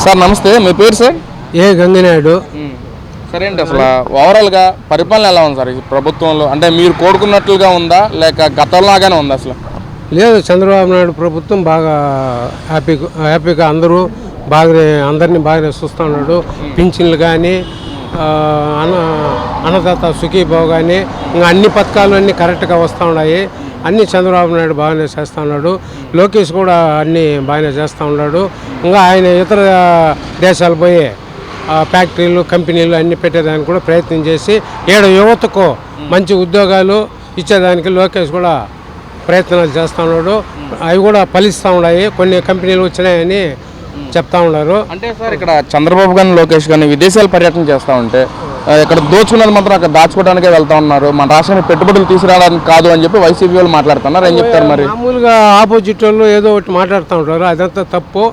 Sir నమస్తే. మీ పేరు sir? ఏ గంగినాయుడు. సరే అండి అసలు ఓవరాల్గా పరిపాలన ఎలా ఉంది సార్? ఈ ప్రభుత్వంలో అంటే మీరు కోరుకున్నట్లుగా ఉందా? లేక గతంలాగానే ఉందా అసలు? లేదు చంద్రబాబు నాయుడు ప్రభుత్వం బాగా హ్యాపీ హ్యాపీగా అందరూ బాగానే అందరినీ బాగానే చూస్తున్నాడు పింఛన్లు కానీ అన్న అన్నదాత సుఖీభావ్ కానీ ఇంకా అన్ని పథకాలు అన్నీ కరెక్ట్గా వస్తూ ఉన్నాయి. అన్నీ చంద్రబాబు నాయుడు బాగానే చేస్తూ ఉన్నాడు. లోకేష్ కూడా అన్నీ బాగానే చేస్తూ ఉన్నాడు. ఇంకా ఆయన ఇతర దేశాలు పోయి ఫ్యాక్టరీలు కంపెనీలు అన్ని పెట్టేదానికి కూడా ప్రయత్నం చేసి ఏడు యువతకు మంచి ఉద్యోగాలు ఇచ్చేదానికి లోకేష్ కూడా ప్రయత్నాలు చేస్తూ ఉన్నాడు. అవి కూడా ఫలిస్తూ ఉన్నాయి. కొన్ని కంపెనీలు వచ్చినాయని చెప్తా ఉన్నారు. అంటే సార్ ఇక్కడ చంద్రబాబు కానీ లోకేష్ కానీ విదేశాలు పర్యటన చేస్తూ ఉంటే ఇక్కడ దోచుకున్నది మాత్రం అక్కడ దాచుకోవడానికే వెళ్తా ఉన్నారు. మన రాష్ట్రానికి పెట్టుబడులు తీసుకురావడానికి కాదు అని చెప్పి వైసీపీ వాళ్ళు మాట్లాడుతున్నారు. ఏం చెప్తారు మరి? మామూలుగా ఆపోజిట్ వాళ్ళు ఏదో ఒకటి మాట్లాడుతూ ఉంటారు. అదంతా తప్పు.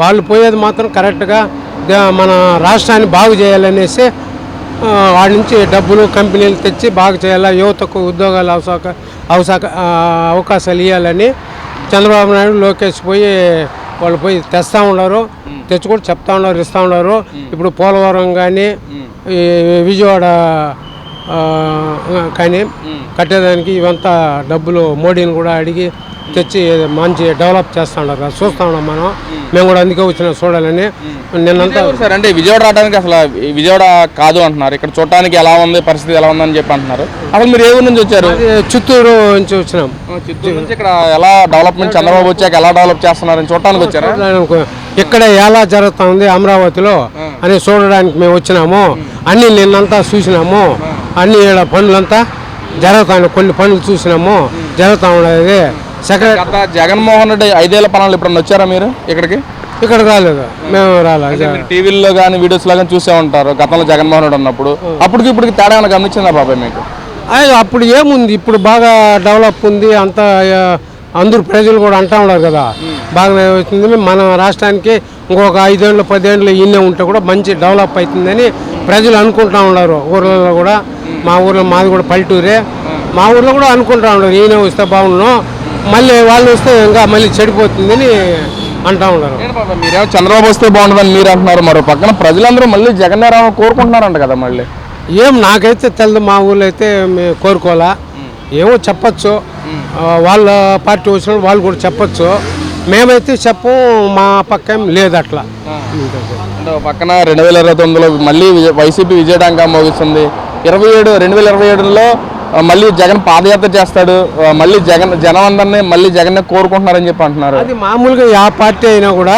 వాళ్ళు పోయేది మాత్రం కరెక్ట్గా మన రాష్ట్రాన్ని బాగు చేయాలనేసి వాడి నుంచి డబ్బులు కంపెనీలు తెచ్చి బాగు చేయాలా యువతకు ఉద్యోగాలు అవకాశ అవకాశ అవకాశాలు ఇవ్వాలని చంద్రబాబు నాయుడు లోకేష్ పోయి వాళ్ళు పోయి తెస్తూ ఉన్నారు. తెచ్చి కూడా చెప్తా ఉన్నారు ఇస్తూ ఉన్నారు. ఇప్పుడు పోలవరం కానీ విజయవాడ కానీ కట్టేదానికి ఇవంతా డబ్బులు మోడీని కూడా అడిగి తెచ్చి మంచి డెవలప్ చేస్తా చూస్తా ఉన్నాం మనం. మేము. కూడా అందుకే వచ్చిన చూడాలని నిన్నంతా సార్ అంటే విజయవాడ రావడానికి అసలు విజయవాడ కాదు అంటున్నారు. ఇక్కడ చూడటానికి ఎలా ఉంది పరిస్థితి ఎలా ఉందని చెప్పి అంటున్నారు. అసలు మీరు ఏ ఊరు నుంచి వచ్చారు? చిత్తూరు నుంచి వచ్చినాం. చిత్తూరు నుంచి ఇక్కడ ఎలా డెవలప్మెంట్ చంద్రబాబు వచ్చాక ఎలా డెవలప్ చేస్తున్నారని చూడటానికి వచ్చారా? ఇక్కడ ఎలా జరుగుతా ఉంది అమరావతిలో అని చూడడానికి మేము వచ్చినాము అన్ని నిన్నంతా చూసినాము అన్ని ఈడ పనులంతా జరుగుతా ఉన్నాయి కొన్ని పనులు చూసినాము జరుగుతూ సెక్రటరీ గత జగన్మోహన్ రెడ్డి ఐదేళ్ళ పనులు ఇప్పుడు వచ్చారా మీరు ఇక్కడికి? ఇక్కడ రాలేదు మేము రాలేదు. టీవీల్లో కానీ వీడియోస్లో కానీ చూసే ఉంటారు గతంలో జగన్మోహన్ రెడ్డి ఉన్నప్పుడు. అప్పటికి ఇప్పటికి తేడా ఏమైనా గమనించిందా బాబాయ్ మీకు? అప్పుడు ఏముంది? ఇప్పుడు బాగా డెవలప్ ఉంది అంతా అందరూ ప్రజలు కూడా అంటా ఉన్నారు కదా. బాగానే వచ్చింది మన రాష్ట్రానికి ఇంకొక ఐదేళ్ళు పదేళ్ళు ఇన్నే ఉంటే కూడా మంచి డెవలప్ అవుతుందని ప్రజలు అనుకుంటా ఉన్నారు. ఊర్లలో కూడా. మా ఊర్లో మాది కూడా పల్లెటూరే. మా ఊర్లో కూడా అనుకుంటా ఉన్నారు. ఈయన వస్తే బాగుండు. మళ్ళీ వాళ్ళు వస్తే ఇంకా మళ్ళీ చెడిపోతుందని అంటా ఉన్నారు. మీరేమో చంద్రబాబు వస్తే బాగుంటుందని మీరు అంటున్నారు. మరో పక్కన ప్రజలందరూ మళ్ళీ జగన్ రావు కోరుకుంటున్నారంట కదా మళ్ళీ. ఏం నాకైతే తెలియదు మా ఊళ్ళో అయితే మేము కోరుకోవాలా? ఏమో చెప్పచ్చు. వాళ్ళ పార్టీ వచ్చినప్పుడు వాళ్ళు కూడా చెప్పచ్చు. మేమైతే చెప్పం మా పక్క ఏం లేదు అట్లా. అంటే పక్కన రెండు వేల ఇరవై తొమ్మిదిలో మళ్ళీ విజయ- వైసీపీ విజయడంగా మోగిస్తుంది. ఇరవై ఏడు రెండు వేల ఇరవై ఏడులో మళ్ళీ జగన్ పాదయాత్ర చేస్తాడు. మళ్ళీ జగన్ జనం అందరినీ మళ్ళీ జగన్ కోరుకుంటున్నారని చెప్పి అంటున్నారు. అది మామూలుగా ఆ పార్టీ అయినా కూడా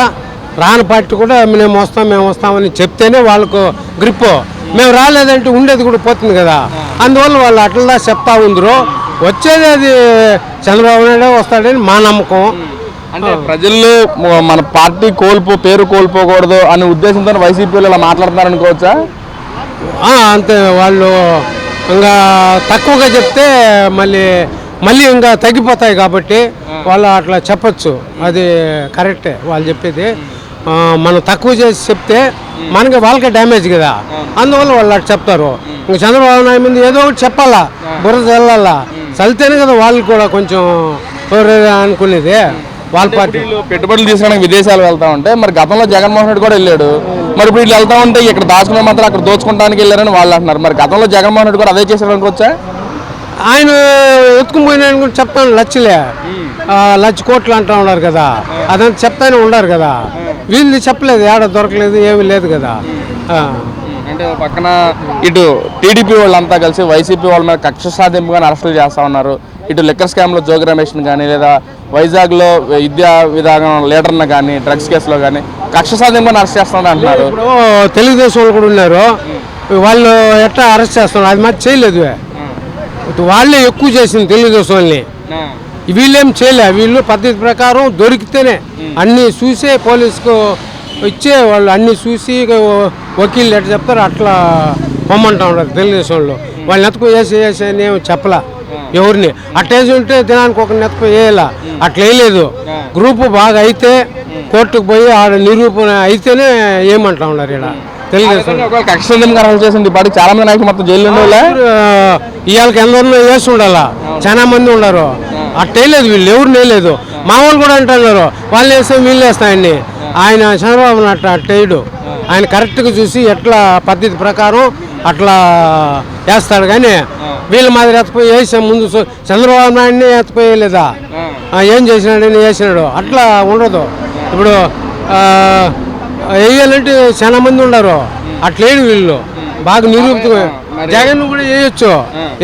రాని పార్టీ కూడా మేము వస్తాం మేము వస్తామని చెప్తేనే వాళ్ళకు గ్రిప్ మేము రాలేదంటే ఉండేది కూడా పోతుంది కదా. అందువల్ల వాళ్ళు అట్లా చెప్తా ఉందరు. వచ్చేది అది చంద్రబాబు నాయుడు వస్తాడని మా నమ్మకం. అంటే ప్రజల్లో మన పార్టీ కోల్పో పేరు కోల్పోకూడదు అనే ఉద్దేశంతో వైసీపీ వాళ్ళు ఇలా మాట్లాడుతున్నారు అనుకోవచ్చా అంతే. వాళ్ళు ఇంకా తక్కువగా చెప్తే మళ్ళీ మళ్ళీ ఇంకా తగ్గిపోతాయి కాబట్టి వాళ్ళు అట్లా చెప్పొచ్చు. అది కరెక్టే వాళ్ళు చెప్పేది. మనం తక్కువ చేసి చెప్తే మనకి వాళ్ళకే డ్యామేజ్ కదా. అందువల్ల వాళ్ళు అట్లా చెప్తారు. ఇంక చంద్రబాబు నాయుడు మీద ఏదో ఒకటి చెప్పాలా? బుర్ర చల్లాలా చల్లితేనే కదా వాళ్ళు కూడా కొంచెం అనుకునేది. వాళ్ళ పార్టీ. పెట్టుబడులు తీసుకోవడానికి విదేశాలు వెళ్తా ఉంటే మరి గతంలో జగన్మోహన్ రెడ్డి కూడా వెళ్ళాడు. మరి ఇప్పుడు వీళ్ళు వెళ్తా ఉంటే ఇక్కడ దాచుకునే మాత్రం అక్కడ దోచుకోవడానికి వెళ్ళారని వాళ్ళు అంటున్నారు. మరి గతంలో జగన్మోహన్ రెడ్డి కూడా అదే చేశారు అనుకోవచ్చా? ఆయన ఎత్తుకుని పోయిన ఆయన కూడా చెప్తాను లచ్చలే. ఆ, లచ్చ కోట్లు అంటా ఉన్నారు కదా. అదంతా చెప్తానే ఉన్నారు కదా. వీళ్ళు చెప్పలేదు ఏడ దొరకలేదు ఏమీ లేదు కదా. అంటే పక్కన ఇటు టీడీపీ వాళ్ళంతా కలిసి వైసీపీ వాళ్ళ మీద కక్ష సాధింపుగా అరెస్టులు చేస్తా ఉన్నారు. ఇటు లిక్కర్ స్కామ్లో జోగి రమేష్ని కానీ లేదా వైజాగ్లో విద్యా విధానం లీడర్ని కానీ డ్రగ్స్ కేసులో కానీ కక్ష సాధింపుగా అరెస్ట్ చేస్తున్నారు అంటున్నారు. ఇప్పుడు తెలుగుదేశం వాళ్ళు కూడా ఉన్నారు. వాళ్ళు ఎట్లా అరెస్ట్ చేస్తున్నారు? అది మాత్రం చేయలేదు. వాళ్ళే ఎక్కువ చేసింది తెలుగుదేశం వాళ్ళని. వీళ్ళేం చేయలే. వీళ్ళు పద్ధతి ప్రకారం దొరికితేనే అన్నీ చూసే పోలీసుకు ఇచ్చే వాళ్ళు అన్నీ చూసి వకీలు ఎట్లా చెప్తారో అట్లా పొమ్మంటా ఉన్నారు తెలుగుదేశం వాళ్ళు. వాళ్ళని ఎత్తుకు వేసి వేసి అని చెప్పలా. ఎవరిని? అట్టేసి ఉంటే దినానికి ఒక నెత్తుకు వేయాల. అట్లా వేయలేదు. గ్రూపు బాగా అయితే కోర్టుకు పోయి ఆడ నిరూపణ అయితేనే ఏమంటా ఉన్నారు తెలుగుదేశం. సాధింపుగా అరెస్ట్ చేసింది చాలా మంది నాయకులు మొత్తం వాళ్ళే. ఇవాళకి ఎందరినో వేసి ఉండాలా? చాలా మంది ఉన్నారు. అట్ట వేయలేదు వీళ్ళు ఎవరు వేయలేదు. మా వాళ్ళు కూడా అంటున్నారు వాళ్ళు వేస్తే వీళ్ళు వేస్తాయని ఆయన చంద్రబాబు అట్ట అట్ట వేయడు. ఆయన కరెక్ట్గా చూసి ఎట్లా పద్ధతి ప్రకారం అట్లా వేస్తాడు కానీ వీళ్ళ మాదిరి ఎత్తపోయి వేసే ముందు చంద్రబాబు నాయుడిని ఎత్తపోయలేదా ఏం చేసినాడని వేసినాడు అట్లా ఉండదు. ఇప్పుడు వేయాలంటే చాలా మంది ఉండరు అట్లేడు వీళ్ళు. బాగా నిరూపిత జగన్ కూడా వేయొచ్చు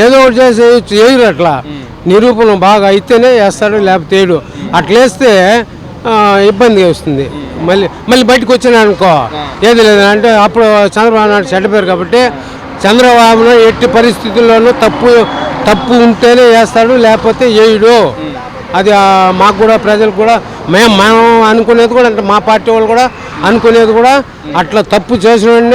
ఏదో ఒకటి చేసి వేయొచ్చు వేయరు అట్లా. నిరూపణ బాగా అయితేనే వేస్తాడు లేకపోతే వేయడు అట్లేస్తే ఇబ్బంది వస్తుంది. మళ్ళీ మళ్ళీ బయటకు వచ్చినాడు అనుకో. ఏది లేదు అంటే అప్పుడు చంద్రబాబు నాయుడు చెడ్డ పేరు కాబట్టి చంద్రబాబు ఎట్టి పరిస్థితుల్లోనూ తప్పు తప్పు ఉంటేనే వేస్తాడు లేకపోతే వేయడు అది మాకు కూడా ప్రజలు కూడా మేము మనం అనుకునేది కూడా అంటే మా పార్టీ వాళ్ళు కూడా అనుకునేది కూడా అట్లా తప్పు చేసిన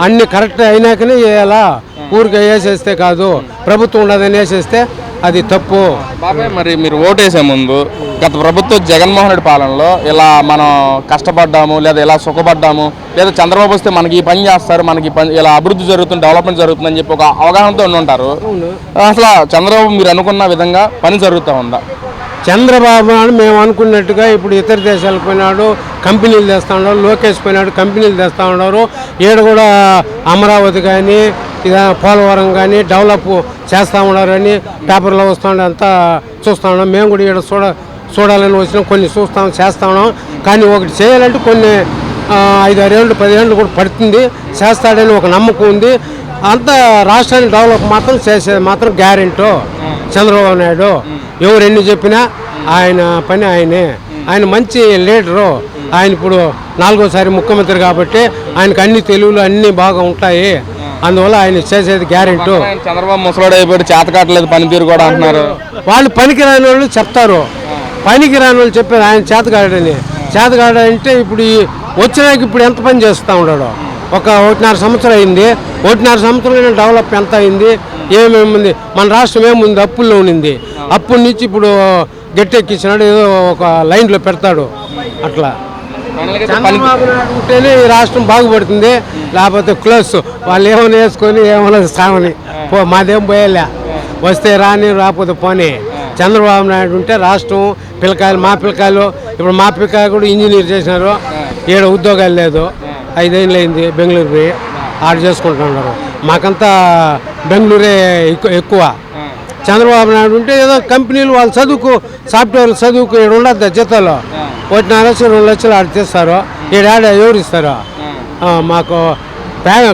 అన్ని కరెక్ట్ అయినాకనే వేయాలా ఊరికి వేసేస్తే కాదు. ప్రభుత్వం ఉండదని వేసేస్తే అది తప్పు. బాబాయ్ మరి మీరు ఓటేసే ముందు గత ప్రభుత్వం జగన్మోహన్ రెడ్డి పాలనలో ఇలా మనం కష్టపడ్డాము లేదా ఇలా సుఖపడ్డాము లేదా చంద్రబాబు వస్తే మనకి ఈ పని చేస్తారు మనకి పని ఇలా అభివృద్ధి జరుగుతుంది డెవలప్మెంట్ జరుగుతుందని చెప్పి ఒక అవగాహనతో ఉండి ఉంటారు అసలు చంద్రబాబు మీరు అనుకున్న విధంగా పని జరుగుతూ ఉందా? చంద్రబాబు నాయుడు మేము అనుకున్నట్టుగా ఇప్పుడు ఇతర దేశాలకు పోయినాడు కంపెనీలు తెస్తా ఉన్నారు లోకేష్ పోయినాడు కంపెనీలు తెస్తా ఉన్నారు. ఈడ కూడా అమరావతి కానీ పోలవరం కానీ డెవలప్ చేస్తూ ఉన్నారని పేపర్లో వస్తుండే అంతా చూస్తూ ఉన్నాం. మేము కూడా ఈడ చూడ చూడాలని వచ్చినాం కొన్ని చూస్తాం చేస్తా ఉన్నాం. కానీ ఒకటి చేయాలంటే కొన్ని ఆ, ఐదు ఆరేళ్ళు పదిహేళ్ళు కూడా పడుతుంది. చేస్తాడని ఒక నమ్మకం ఉంది. అంత రాష్ట్రాన్ని డెవలప్ మాత్రం చేసేది మాత్రం గ్యారెంటో చంద్రబాబు నాయుడు. ఎవరు ఎన్ని చెప్పినా ఆయన పని ఆయనే. ఆయన మంచి లీడరు. ఆయన ఇప్పుడు నాలుగోసారి ముఖ్యమంత్రి కాబట్టి ఆయనకు అన్ని తెలుగులు అన్నీ బాగా ఉంటాయి. అందువల్ల ఆయన చేసేది గ్యారెంటీ. చంద్రబాబు ముసలాడు అయిపోయి చేత కావట్లేదు పనితీరు కూడా అంటున్నారు. వాళ్ళు పనికిరాని వాళ్ళు చెప్తారు. పనికిరాని వాళ్ళు చెప్పారు ఆయన చేతగాడని చేతగాడంటే ఇప్పుడు వచ్చినాక ఇప్పుడు ఎంత పని చేస్తూ ఉన్నాడు? ఒక ఒకటిన్నర సంవత్సరం అయింది. ఒకటిన్నర సంవత్సరంలో డెవలప్ ఎంత అయింది? ఏమేమి ఉంది మన రాష్ట్రం ఏముంది? అప్పుల్లో ఉన్నింది. అప్పుల నుంచి ఇప్పుడు గట్టెక్కించినాడు ఏదో ఒక లైన్లో పెడతాడు. అట్లా. చంద్రబాబు నాయుడు ఉంటేనే ఈ రాష్ట్రం బాగుపడుతుంది. లేకపోతే క్లోజ్ వాళ్ళు ఏమైనా వేసుకొని ఏమైనా సామని పో మాదేం పోయేలే. వస్తే రాని రాకపోతే పోనీ. చంద్రబాబు నాయుడు ఉంటే రాష్ట్రం పిల్లకాయలు మా పిల్లకాయలు ఇప్పుడు మా పిల్లకాయలు కూడా ఇంజనీర్ చేసినారు. ఏడు ఉద్యోగాలు లేదు. ఐదేళ్ళు అయింది బెంగళూరు పోయి ఆడ చేసుకుంటున్నారు. మాకంతా బెంగళూరే ఎక్కువ ఎక్కువ. చంద్రబాబు నాయుడు ఉంటే ఏదో కంపెనీలు వాళ్ళు చదువుకు సాఫ్ట్వేర్ చదువుకు ఇక్కడ ఉండద్దు జీతాలు. ఒకటిన్నర లక్షలు రెండు లక్షలు ఆడ తీస్తారు. ఈడాడ ఎవరు ఇస్తారు? ఆ, మాకు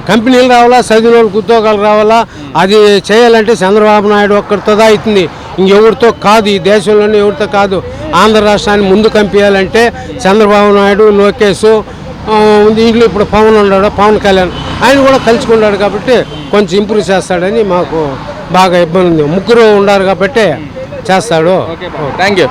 కంపెనీలు రావాలా చదివిన వాళ్ళకి ఉద్యోగాలు రావాలా? అది చేయాలంటే చంద్రబాబు నాయుడు ఒక్కడితో అవుతుంది. ఇంకెవరితో కాదు ఈ దేశంలోనే ఎవరితో కాదు. ఆంధ్ర రాష్ట్రాన్ని ముందు కంపించాలంటే చంద్రబాబు నాయుడు లోకేష్ ఆ, దీంట్లో ఇప్పుడు పవన్ ఉన్నాడు పవన్ కళ్యాణ్. ఆయన కూడా కలుసుకున్నాడు కాబట్టి కొంచెం ఇంప్రూవ్ చేస్తాడని మాకు బాగా ఇబ్బంది ఉంది. ముగ్గురు ఉన్నారు కాబట్టి చేస్తాడు. Thank you